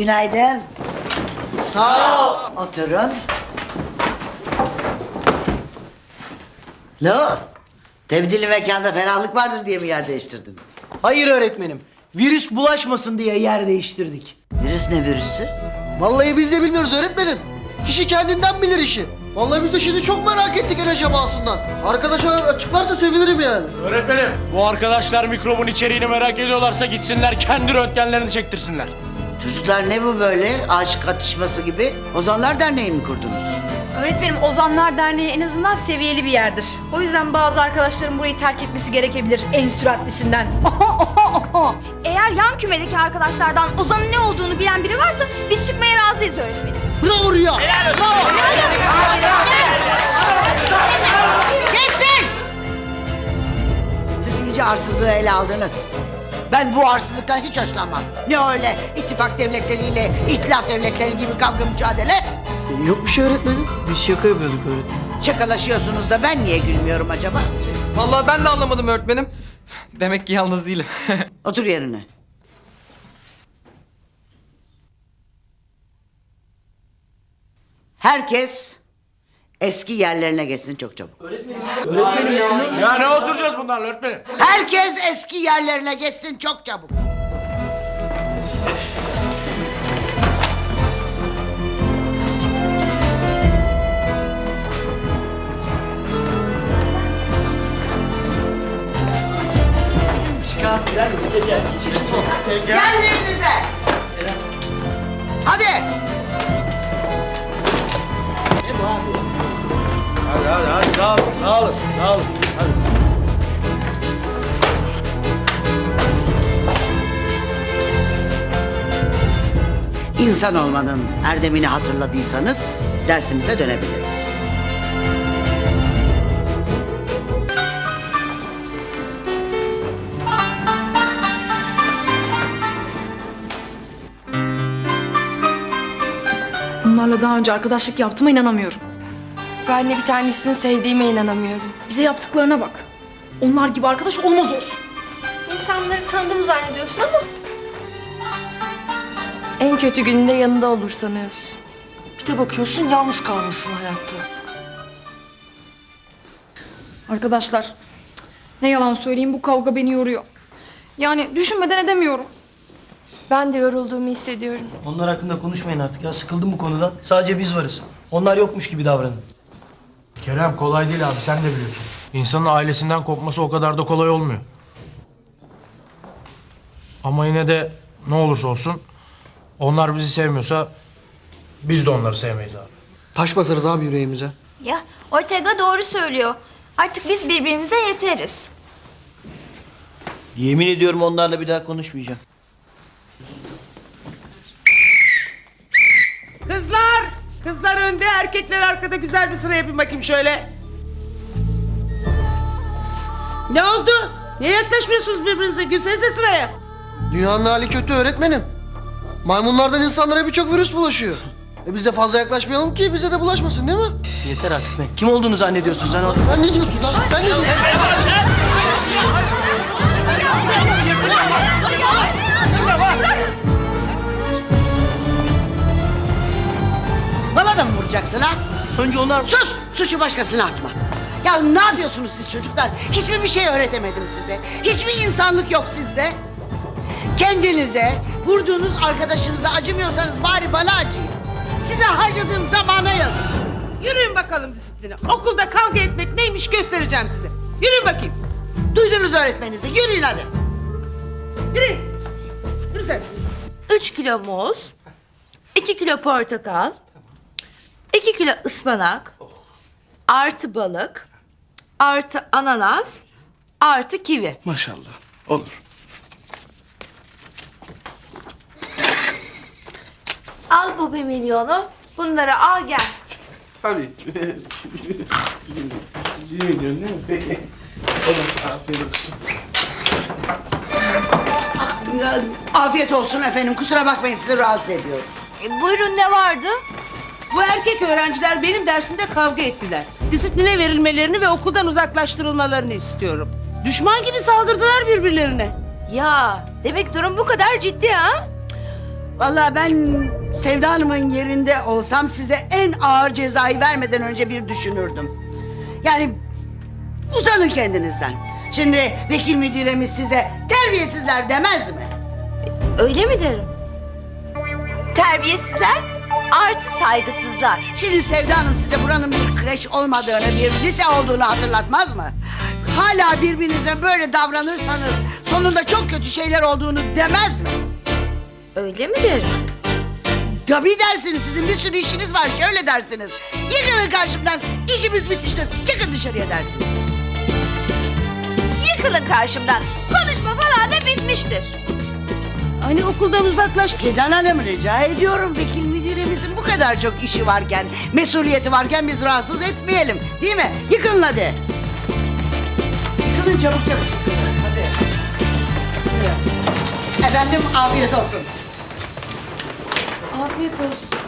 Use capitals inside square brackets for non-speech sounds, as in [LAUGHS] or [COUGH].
Günaydın. Sağ ol. Oturun. Ne o? Tebdili mekanda ferahlık vardır diye mi yer değiştirdiniz? Hayır öğretmenim. Virüs bulaşmasın diye yer değiştirdik. Virüs ne virüsü? Vallahi biz de bilmiyoruz öğretmenim. Kişi kendinden bilir işi. Vallahi biz de şimdi çok merak ettik el acabasından. Arkadaşlar açıklarsa sevinirim yani. Öğretmenim, bu arkadaşlar mikrobun içeriğini merak ediyorlarsa gitsinler kendi röntgenlerini çektirsinler. Çocuklar ne bu böyle aşık atışması gibi? Ozanlar Derneği mi kurdunuz? Öğretmenim Ozanlar Derneği en azından seviyeli bir yerdir. O yüzden bazı arkadaşların burayı terk etmesi gerekebilir en süratlisinden. [LAUGHS] Eğer yan kümedeki arkadaşlardan Ozan'ın ne olduğunu bilen biri varsa biz çıkmaya razıyız öğretmenim. Bravo Rüya. Kesin! Siz iyice arsızlığı ele aldınız. Ben bu arsızlıktan hiç hoşlanmam. Ne öyle ittifak devletleriyle itilaf devletleri gibi kavga mücadele? Yok bir şey öğretmenim. Biz şaka yapıyorduk öğretmenim. Şakalaşıyorsunuz da ben niye gülmüyorum acaba? Vallahi ben de anlamadım öğretmenim. Demek ki yalnız değilim. [LAUGHS] Otur yerine. Herkes eski yerlerine geçsin çok çabuk. Ya ne oturacağız bunlarla öğretmenim? Herkes eski yerlerine geçsin çok çabuk. Yerlerinize. Hadi. Hadi hadi hadi sağ olun, sağ olun, sağ olun. Hadi. İnsan olmanın erdemini hatırladıysanız dersimize dönebiliriz. Bunlarla daha önce arkadaşlık yaptığıma inanamıyorum. Ben de bir tanesini sevdiğime inanamıyorum. Bize yaptıklarına bak. Onlar gibi arkadaş olmaz olsun. İnsanları tanıdığımı zannediyorsun ama... En kötü gününde yanında olur sanıyorsun. Bir de bakıyorsun yalnız kalmışsın hayatta. Arkadaşlar, ne yalan söyleyeyim bu kavga beni yoruyor. Yani düşünmeden edemiyorum. Ben de yorulduğumu hissediyorum. Onlar hakkında konuşmayın artık ya. Sıkıldım bu konudan. Sadece biz varız. Onlar yokmuş gibi davranın. Kerem kolay değil abi sen de biliyorsun. İnsanın ailesinden kopması o kadar da kolay olmuyor. Ama yine de ne olursa olsun onlar bizi sevmiyorsa biz de onları sevmeyiz abi. Taş basarız abi yüreğimize. Ya Ortega doğru söylüyor. Artık biz birbirimize yeteriz. Yemin ediyorum onlarla bir daha konuşmayacağım. Kızlar! Kızlar önde, erkekler arkada güzel bir sıra yapın bakayım şöyle. Ne oldu? Niye yaklaşmıyorsunuz birbirinize? Girsenize sıraya. Dünyanın hali kötü öğretmenim. Maymunlardan insanlara birçok virüs bulaşıyor. E biz de fazla yaklaşmayalım ki bize de bulaşmasın değil mi? Yeter artık be. Kim olduğunu zannediyorsun sen o? Sen ne diyorsun lan? Sen ne diyorsun? Önce onlar... Sus! Suçu başkasına atma. Ya ne yapıyorsunuz siz çocuklar? Hiçbir bir şey öğretemedim size. Hiçbir insanlık yok sizde. Kendinize, vurduğunuz arkadaşınıza acımıyorsanız bari bana acıyın. Size harcadığım zamana yazın. Yürüyün bakalım disipline. Okulda kavga etmek neymiş göstereceğim size. Yürüyün bakayım. Duydunuz öğretmeninizi. Yürüyün hadi. Yürüyün. Yürü sen. 3 kilo muz, 2 kilo portakal, 2 kilo ıspanak, artı balık, artı ananas, artı kivi. Maşallah. Olur. Al bu bir milyonu, bunları al gel. Ya, Afiyet olsun efendim. Kusura bakmayın sizi rahatsız ediyorum. E, buyurun ne vardı? Bu erkek öğrenciler benim dersimde kavga ettiler. Disipline verilmelerini ve okuldan uzaklaştırılmalarını istiyorum. Düşman gibi saldırdılar birbirlerine. Ya demek durum bu kadar ciddi ha? Vallahi ben Sevda Hanım'ın yerinde olsam size en ağır cezayı vermeden önce bir düşünürdüm. Yani utanın kendinizden. Şimdi vekil müdüremiz size terbiyesizler demez mi? Öyle mi derim? Terbiyesizler artı saygısızlar. Şimdi Sevda Hanım size buranın bir kreş olmadığını, bir lise olduğunu hatırlatmaz mı? Hala birbirinize böyle davranırsanız sonunda çok kötü şeyler olduğunu demez mi? Öyle mi derim? Tabii dersiniz. Sizin bir sürü işiniz var. Şöyle dersiniz. Yıkılın karşımdan. İşimiz bitmiştir. Çıkın dışarıya dersiniz. Yıkılın karşımdan. Konuşma falan da bitmiştir. Hani okuldan uzaklaş. Kenan Hanım rica ediyorum. Vekil müdürümüzün bu kadar çok işi varken, mesuliyeti varken biz rahatsız etmeyelim. Değil mi? Yıkılın hadi. Yıkılın çabuk çabuk. Hadi. Efendim afiyet olsun. Afiyet olsun.